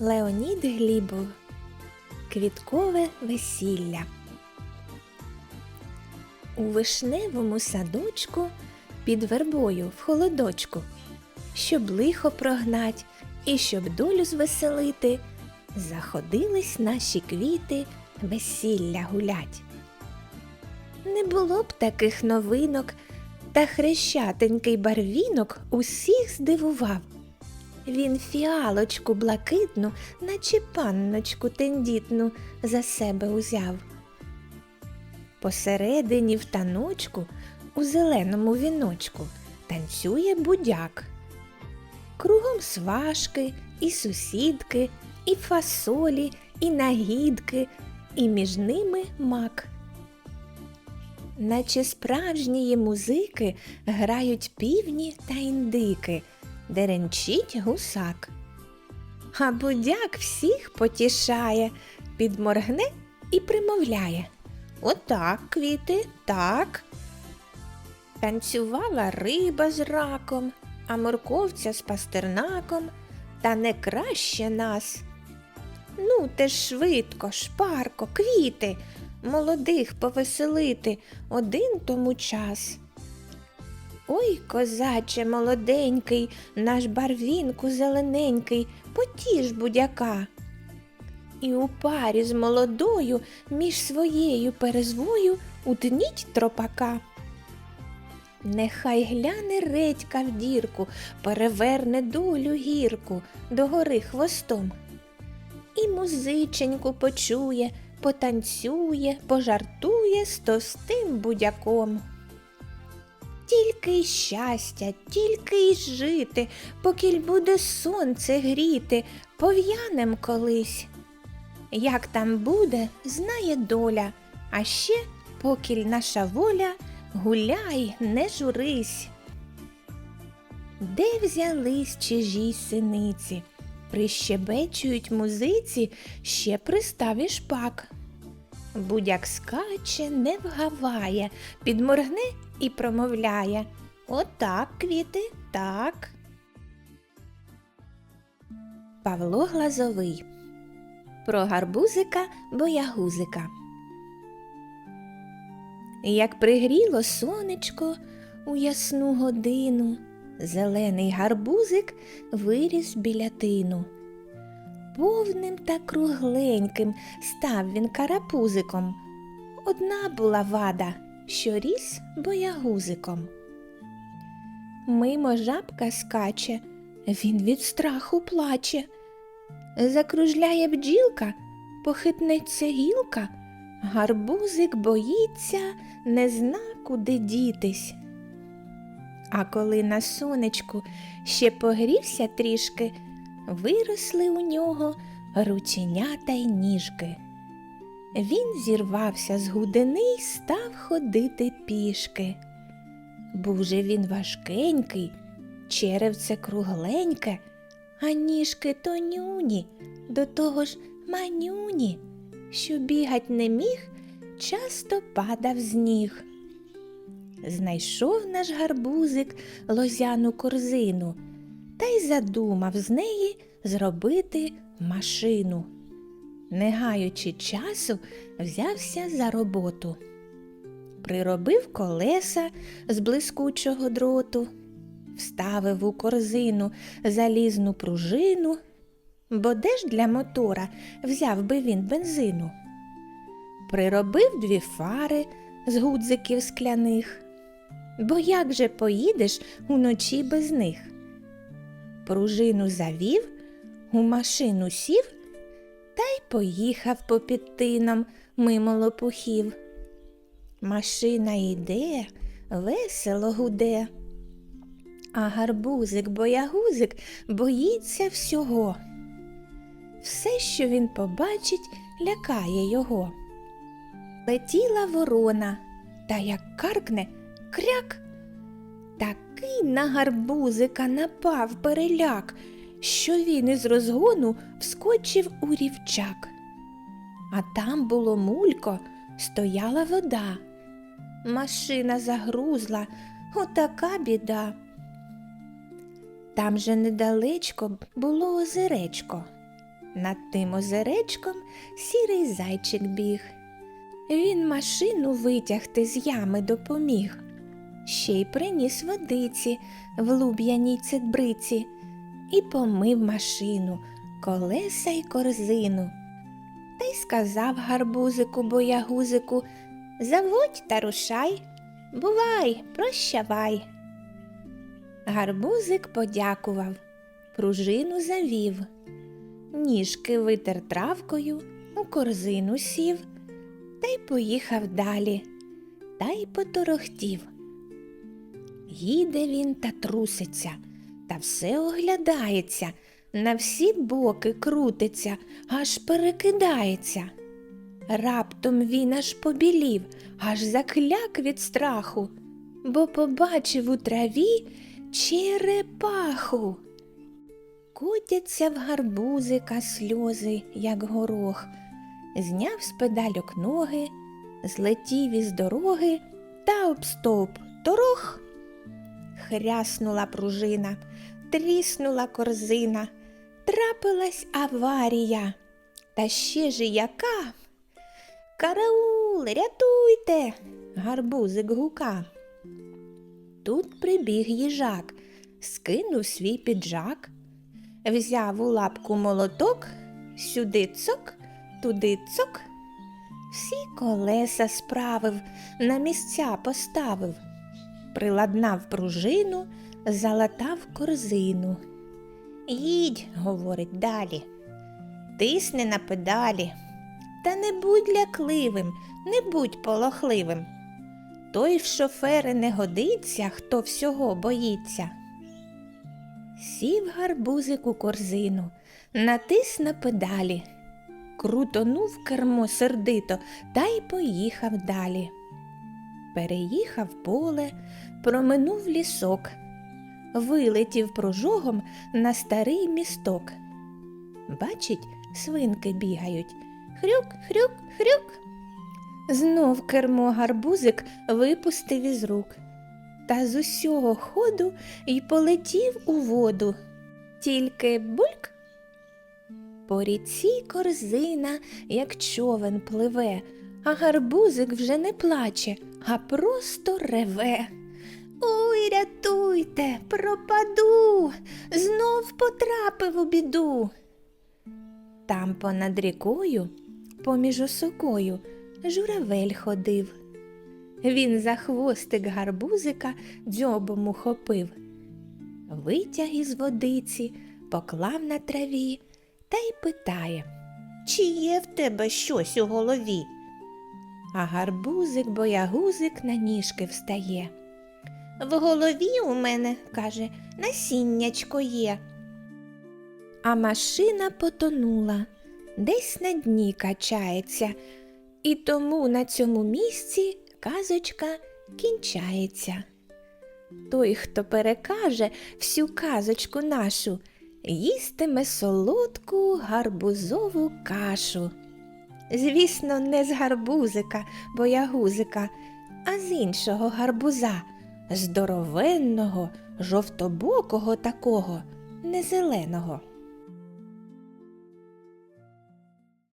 Леонід Глібов Квіткове весілля. У вишневому садочку під вербою в холодочку, щоб лихо прогнать і щоб долю звеселити, заходились наші квіти весілля гулять. Не було б таких новинок, та хрещатенький барвінок усіх здивував. Він фіалочку блакитну, наче панночку тендітну, за себе узяв. Посередині в таночку, у зеленому віночку, танцює будяк. Кругом сважки, і сусідки, і фасолі, і нагідки, і між ними мак. Наче справжнії музики грають півні та індики, деренчить гусак. А будяк всіх потішає, підморгне і примовляє. Отак, квіти, так. Танцювала риба з раком, а морковця з пастернаком, та не краще нас. Ну, те швидко, шпарко, квіти, молодих повеселити один тому час. Ой, козаче молоденький, наш барвінку зелененький, потіж будяка. І у парі з молодою між своєю перезвою утніть тропака. Нехай гляне редька в дірку, переверне долю гірку догори хвостом. І музиченьку почує, потанцює, пожартує з товстим будяком. Тільки й щастя, тільки й жити, покіль буде сонце гріти, пов'янем колись. Як там буде, знає доля, а ще, покіль наша воля, гуляй, не журись. Де взялись чижі синиці? Прищебечують музиці, ще приставі шпак. Будяк скаче, не вгаває, підморгне і промовляє Отак, квіти, так. Павло Глазовий Про гарбузика боягузика. Як пригріло сонечко у ясну годину, зелений гарбузик виріс біля тину. Повним та кругленьким став він карапузиком. Одна була вада, що ріс боягузиком. Мимо жабка скаче, він від страху плаче. Закружляє бджілка, похитнеться гілка, гарбузик боїться, не зна, куди дітись. А коли на сонечку ще погрівся трішки, виросли у нього рученята й ніжки. Він зірвався з гудини й став ходити пішки. Був же він важкенький, черевце кругленьке, а ніжки тонюні, до того ж манюні, що бігать не міг, часто падав з ніг. Знайшов наш гарбузик лозяну корзину та й задумав з неї зробити машину. Не гаючи часу, взявся за роботу. Приробив колеса з блискучого дроту, вставив у корзину залізну пружину, бо де ж для мотора взяв би він бензину. Приробив дві фари з гудзиків скляних, бо як же поїдеш уночі без них? Пружину завів, у машину сів та й поїхав по підтинам мимо лопухів. Машина йде, весело гуде, а гарбузик боягузик боїться всього. Все, що він побачить, лякає його. Летіла ворона, та як каркне кряк. Такий на гарбузика напав переляк, що він із розгону вскочив у рівчак. А там було мулько, стояла вода. Машина загрузла, отака біда. Там же недалечко було озеречко. Над тим озеречком сірий зайчик біг. Він машину витягти з ями допоміг. Ще й приніс водиці в луб'яній цедбриці і помив машину, колеса й корзину. Та й сказав гарбузику боягузику Заводь та рушай, бувай, прощавай. Гарбузик подякував, пружину завів, ніжки витер травкою, у корзину сів, та й поїхав далі, та й поторохтів. Їде він та труситься, та все оглядається, на всі боки крутиться, аж перекидається. Раптом він аж побілів, аж закляк від страху, бо побачив у траві черепаху. Котяться в гарбузика сльози, як горох, зняв з педальок ноги, злетів із дороги та об стовп торох. Хряснула пружина, тріснула корзина, трапилась аварія. Та ще ж яка? Караул, рятуйте. Гарбузик гука. Тут прибіг їжак, скинув свій піджак, взяв у лапку молоток, сюди цок, туди цок. Всі колеса справив, на місця поставив, приладнав пружину, залатав корзину. Їдь, говорить далі, тисни на педалі. Та не будь лякливим, не будь полохливим. Той в шофери не годиться, хто всього боїться. Сів гарбузик у корзину, натис на педалі, крутонув кермо сердито та й поїхав далі. Переїхав поле, проминув лісок, вилетів прожогом на старий місток. Бачить, свинки бігають. Хрюк, хрюк, хрюк. Знов кермо гарбузик випустив із рук. Та з усього ходу й полетів у воду. Тільки бульк. По ріці корзина, як човен пливе, а гарбузик вже не плаче, а просто реве. Ой, рятуйте, пропаду, знов потрапив у біду. Там понад рікою, поміж осокою, журавель ходив. Він за хвостик гарбузика дзьобом ухопив, витяг із водиці, поклав на траві та й питає, чи є в тебе щось у голові? А гарбузик боягузик на ніжки встає. В голові у мене, каже, насіннячко є. А машина потонула, десь на дні качається, і тому на цьому місці казочка кінчається. Той, хто перекаже всю казочку нашу, їстиме солодку гарбузову кашу. Звісно, не з гарбузика, боягузика, а з іншого гарбуза, здоровенного, жовтобокого такого, не зеленого.